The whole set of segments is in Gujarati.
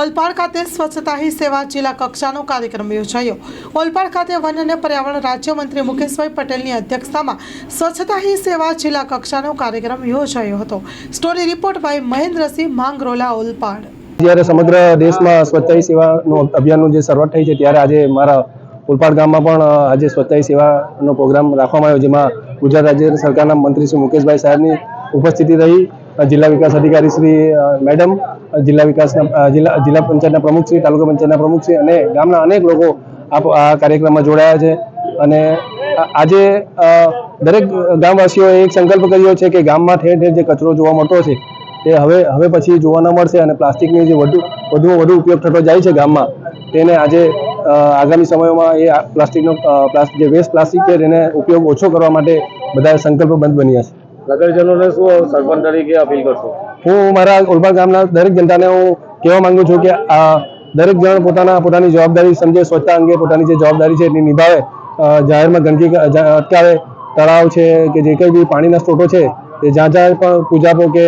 ઓલપાડ ખાતે સ્વચ્છતા હી સેવા જિલ્લા કક્ષાનો કાર્યક્રમ યોજાયો. ઓલપાડ ખાતે વન અને પર્યાવરણ રાજ્યમંત્રી મુકેશભાઈ પટેલની અધ્યક્ષતામાં સ્વચ્છતા હી સેવા જિલ્લા કક્ષાનો કાર્યક્રમ યોજાયો હતો. Story report by Mahendrasinh Mangrola Olpad. જ્યારે સમગ્ર દેશમાં સ્વચ્છતા સેવાનું અભિયાનનું જે શરૂઆત થઈ છે, ત્યારે આજે મારા ઉલપાડ ગામમાં પણ આજે સ્વચ્છતા સેવાનો પ્રોગ્રામ રાખવામાં આવ્યો, જેમાં ગુજરાત રાજ્ય સરકારના મંત્રી શ્રી મુકેશભાઈ સાહેબની ઉપસ્થિતિ રહી. જિલ્લા વિકાસ અધિકારી શ્રી મેડમ જિલ્લા વિકાસના જિલ્લા જિલ્લા પંચાયતના પ્રમુખ શ્રી, તાલુકા પંચાયતના પ્રમુખ શ્રી અને ગામના અનેક લોકો આ કાર્યક્રમમાં જોડાયા છે. અને આજે દરેક ગામવાસીઓએ એક સંકલ્પ કર્યો છે કે ગામમાં ઠેર ઠેર જે કચરો જોવા મળતો છે, તે હવે હવે પછી જોવા ન મળશે અને પ્લાસ્ટિકની જે વધુ, વધુમાં વધુ ઉપયોગ થતો જાય છે ગામમાં, તેને આજે આગામી સમયોમાં એ પ્લાસ્ટિકનો પ્લાસ્ટિક જે વેસ્ટ પ્લાસ્ટિક છે, તેને ઉપયોગ ઓછો કરવા માટે બધા સંકલ્પબદ્ધ બન્યા છે. નગરજનોને શું સરપંચ તરીકે અપીલ કરશો? હું મારા ઉલબા ગામના દરેક જનતાને હું કહેવા માંગુ છું કે આ દરેક જણ પોતાના પોતાની જવાબદારી સમજે સ્વચ્છતા અંગે પોતાની જે જવાબદારી છે એની નિભાવે. જાહેરમાં ગંદકી અત્યારે અટકાવે તળાવ છે કે જે કંઈ બી પાણીના સ્ત્રોતો છે તે જ્યાં જ્યાં પણ પૂજાપો કે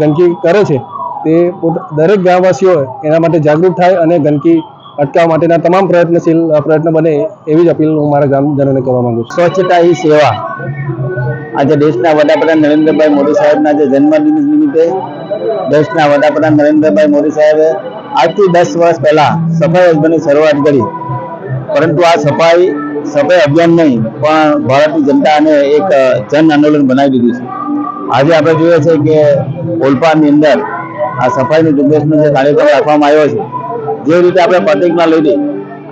ગંદકી કરે છે તે દરેક ગામવાસીઓ એના માટે જાગૃત થાય અને ગંદકી અટકાવવા માટેના તમામ પ્રયત્નશીલ પ્રયત્ન બને એવી જ અપીલ હું મારા ગામજનોને કરવા માંગુ છું. સ્વચ્છતા એ સેવા. આજે દેશના વડાપ્રધાન નરેન્દ્રભાઈ મોદી સાહેબના જે જન્મદિન નિમિત્તે દેશના વડાપ્રધાન નરેન્દ્રભાઈ મોદી સાહેબે આજથી દસ વર્ષ પહેલા સફાઈ અભિયાનની શરૂઆત કરી. પરંતુ આ સફાઈ સફાઈ અભિયાન નહીં, પણ ભારતની જનતાને એક જન આંદોલન બનાવી દીધું છે. આજે આપણે જોઈએ છે કે ઓલપાડની અંદર આ સફાઈની ઝુંબેશનો જે કાર્યક્રમ રાખવામાં આવ્યો છે, જે રીતે આપણે પ્રતિજ્ઞા લીધી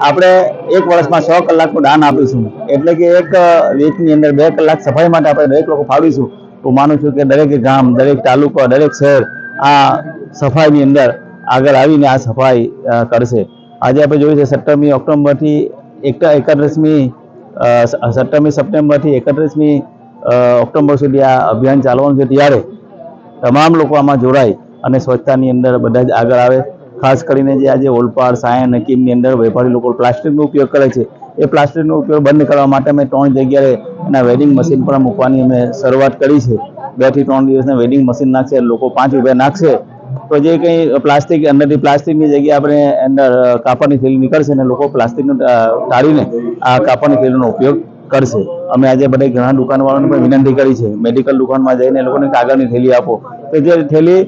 આપણે એક વર્ષમાં સો કલાકનું દાન આપીશું. એટલે કે એક વીકની અંદર બે કલાક સફાઈ માટે આપણે દરેક લોકો ફાળવીશું. હું માનું છું કે દરેક ગામ, દરેક તાલુકો, દરેક શહેર આ સફાઈની અંદર આગળ આવીને આ સફાઈ કરશે. આજે આપણે જોયું છે સત્તરમી ઓક્ટોબરથી એક, એકત્રીસમી સત્તરમી સપ્ટેમ્બરથી એકત્રીસમી ઓક્ટોબર સુધી આ અભિયાન ચાલવાનું છે. ત્યારે તમામ લોકો આમાં જોડાય અને સ્વચ્છતાની અંદર બધા જ આગળ આવે. ખાસ કરીને જે આજે ઓલપાડ સાયન અને અંદર વેપારી લોકો પ્લાસ્ટિકનો ઉપયોગ કરે છે, એ પ્લાસ્ટિકનો ઉપયોગ બંધ કરવા માટે અમે ત્રણ જગ્યાએ એના વેડિંગ મશીન પણ મૂકવાની અમે શરૂઆત કરી છે. બેથી ત્રણ દિવસના વેડિંગ મશીન નાખશે, લોકો પાંચ રૂપિયા નાખશે. તો જે કંઈ પ્લાસ્ટિક, અંદરથી પ્લાસ્ટિકની જગ્યાએ આપણે અંદર કાપડની થેલી નીકળશે અને લોકો પ્લાસ્ટિકનું ટાળીને આ કાપડની થેલીનો ઉપયોગ કરશે. અમે આજે બધા ઘણા દુકાનવાળાને પણ વિનંતી કરી છે. મેડિકલ દુકાનમાં જઈને લોકોને કાગળની થેલી આપો. જે થેલી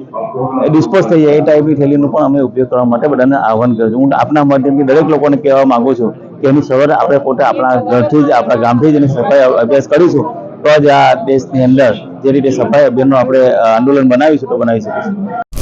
ડિસ્પોઝ થઈ જાય એ ટાઈપની થેલીનો પણ અમે ઉપયોગ કરવા માટે બધાને આહવાન કરું છું. હું આપના માધ્યમથી દરેક લોકોને કહેવા માંગુ છું કે એની સવારે આપણે પોતે આપણા ઘરથી જ, આપણા ગામથી જ એની સફાઈ અભ્યાસ કરીશું તો જ આ દેશની અંદર જે રીતે સફાઈ અભિયાનનું આપણે આંદોલન બનાવીશું તો બનાવી શકીશું.